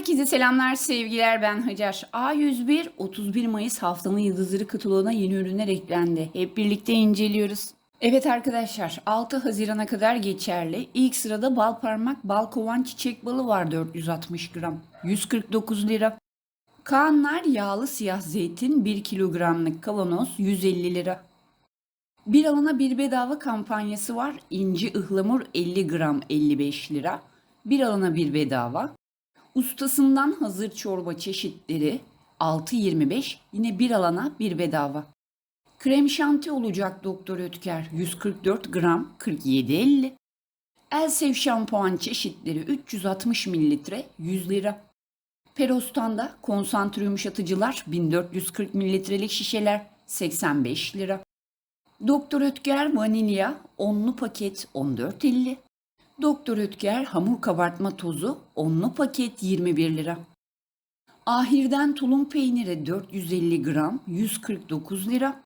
Herkese selamlar, sevgiler. Ben Hacer. A101 31 Mayıs haftanın yıldızları kataloğuna yeni ürünler eklendi. Hep birlikte inceliyoruz. Evet arkadaşlar 6 Haziran'a kadar geçerli. İlk sırada bal parmak bal kovan çiçek balı var 460 gram. 149 lira. Kaanlar yağlı siyah zeytin 1 kilogramlık kavanoz 150 lira. Bir alana bir bedava kampanyası var. İnci ıhlamur 50 gram 55 lira. Bir alana bir bedava. Ustasından hazır çorba çeşitleri 6.25 yine bir alana bir bedava. Krem şanti olacak Doktor Ötker 144 gram 47.50. Elsev şampuan çeşitleri 360 mililitre 100 lira. Perostan'da konsantre yumuşatıcılar 1440 mililitrelik şişeler 85 lira. Doktor Ötker vanilya onlu paket 14.50. Doktor Ötker hamur kabartma tozu onlu paket 21 lira. Ahirden tulum peyniri 450 gram 149 lira.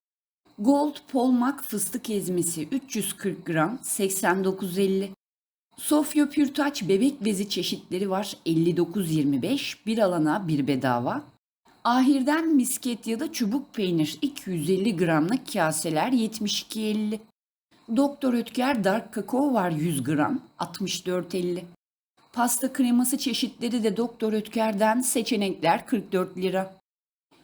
Gold Polmak fıstık ezmesi 340 gram 89.50. Sofya Pürtaç bebek bezi çeşitleri var 59.25 bir alana bir bedava. Ahirden misket ya da çubuk peynir 250 gramlık kaseler 72.50. Doktor Ötker Dark Kakao var 100 gram 64.50. Pasta kreması çeşitleri de Doktor Ötker'den seçenekler 44 lira.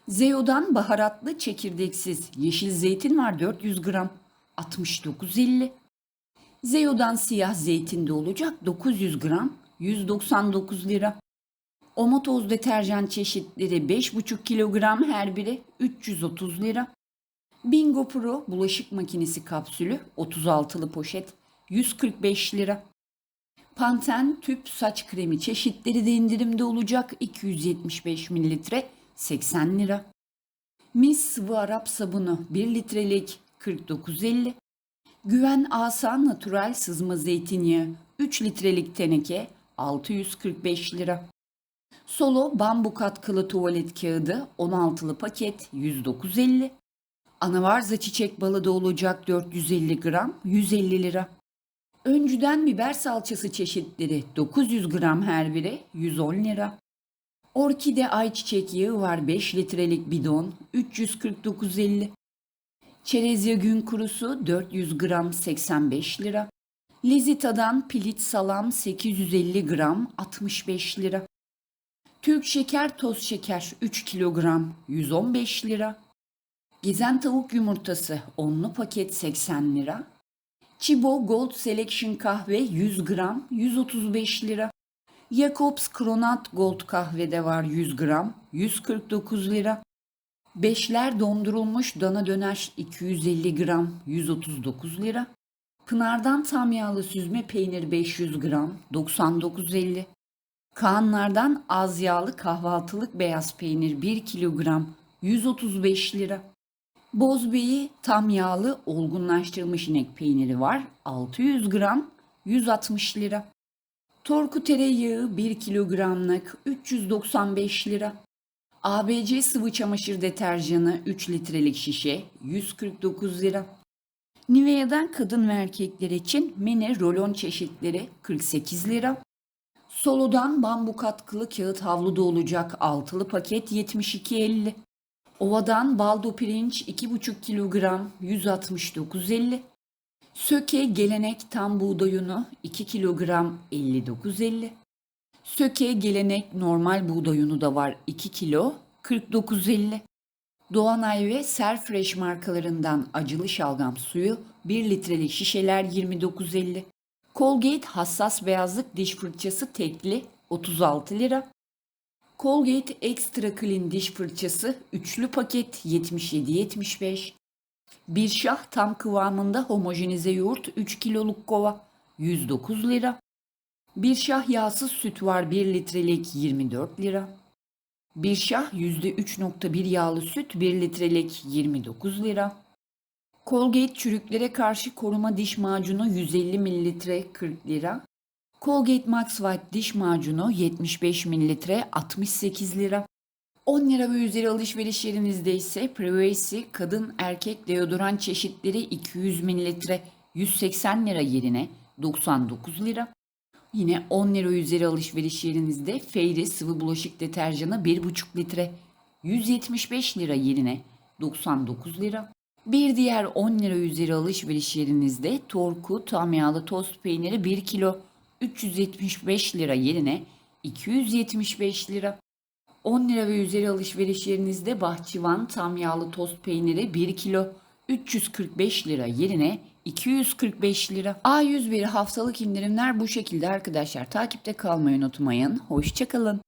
Zeo'dan baharatlı çekirdeksiz yeşil zeytin var 400 gram 69.50. Zeo'dan siyah zeytin de olacak 900 gram 199 lira. Omo toz deterjan çeşitleri 5,5 kilogram her biri 330 lira. Bingo Pro bulaşık makinesi kapsülü 36'lı poşet 145 lira. Panten tüp saç kremi çeşitleri de indirimde olacak 275 mililitre 80 lira. Mis sıvı Arap sabunu 1 litrelik 49.50. Güven Asa Natural sızma zeytinyağı 3 litrelik teneke 645 lira. Solo bambu katkılı tuvalet kağıdı 16'lı paket 109.50. Anavarza çiçek balı da olacak 450 gram 150 lira. Öncüden biber salçası çeşitleri 900 gram her biri 110 lira. Orkide ayçiçek yağı var 5 litrelik bidon 349.50. Çerezya gün kurusu 400 gram 85 lira. Lizita'dan pilit salam 850 gram 65 lira. Türk şeker toz şeker 3 kilogram 115 lira. Gizem tavuk yumurtası onlu paket 80 lira. Chibo Gold Selection kahve 100 gram 135 lira. Jacobs Kronat Gold kahve de var 100 gram 149 lira. Beşler dondurulmuş dana döner 250 gram 139 lira. Pınar'dan tam yağlı süzme peynir 500 gram 99.50. Kaanlardan az yağlı kahvaltılık beyaz peynir 1 kilogram 135 lira. Bozbeyi tam yağlı olgunlaştırılmış inek peyniri var 600 gram 160 lira. Torku tereyağı 1 kilogramlık 395 lira. ABC sıvı çamaşır deterjanı 3 litrelik şişe 149 lira. Nivea'dan kadın ve erkekler için mini rolon çeşitleri 48 lira. Solo'dan bambu katkılı kağıt havlu da olacak altılı paket 72.50. Ova'dan baldo pirinç 2,5 kilogram 169.50. Söke gelenek tam buğday unu 2 kilogram 59.50. Söke gelenek normal buğday unu da var 2 kilo 49.50. Doğanay ve Serfresh markalarından acılı şalgam suyu 1 litrelik şişeler 29.50. Colgate hassas beyazlık diş fırçası tekli 36 lira. Colgate Extra Clean diş fırçası üçlü paket 77.75. Bir şah tam kıvamında homojenize yoğurt 3 kiloluk kova 109 lira. Bir şah yağsız süt var 1 litrelik 24 lira. Bir şah %3.1 yağlı süt 1 litrelik 29 lira. Colgate çürüklere karşı koruma diş macunu 150 mililitre 40 lira. Colgate Max White diş macunu 75 mililitre 68 lira. 10 lira ve üzeri alışveriş yerinizde ise Privacy kadın erkek deodoran çeşitleri 200 mililitre 180 lira yerine 99 lira. Yine 10 lira üzeri alışveriş yerinizde Fairy sıvı bulaşık deterjanı 1,5 litre 175 lira yerine 99 lira. Bir diğer 10 lira üzeri alışveriş yerinizde Torku tam yağlı tost peyniri 1 kilo 375 lira yerine 275 lira. 10 lira ve üzeri alışveriş yerinizde Bahçıvan tam yağlı tost peyniri 1 kilo 345 lira yerine 245 lira. A101 haftalık indirimler bu şekilde arkadaşlar. Takipte kalmayı unutmayın. Hoşçakalın.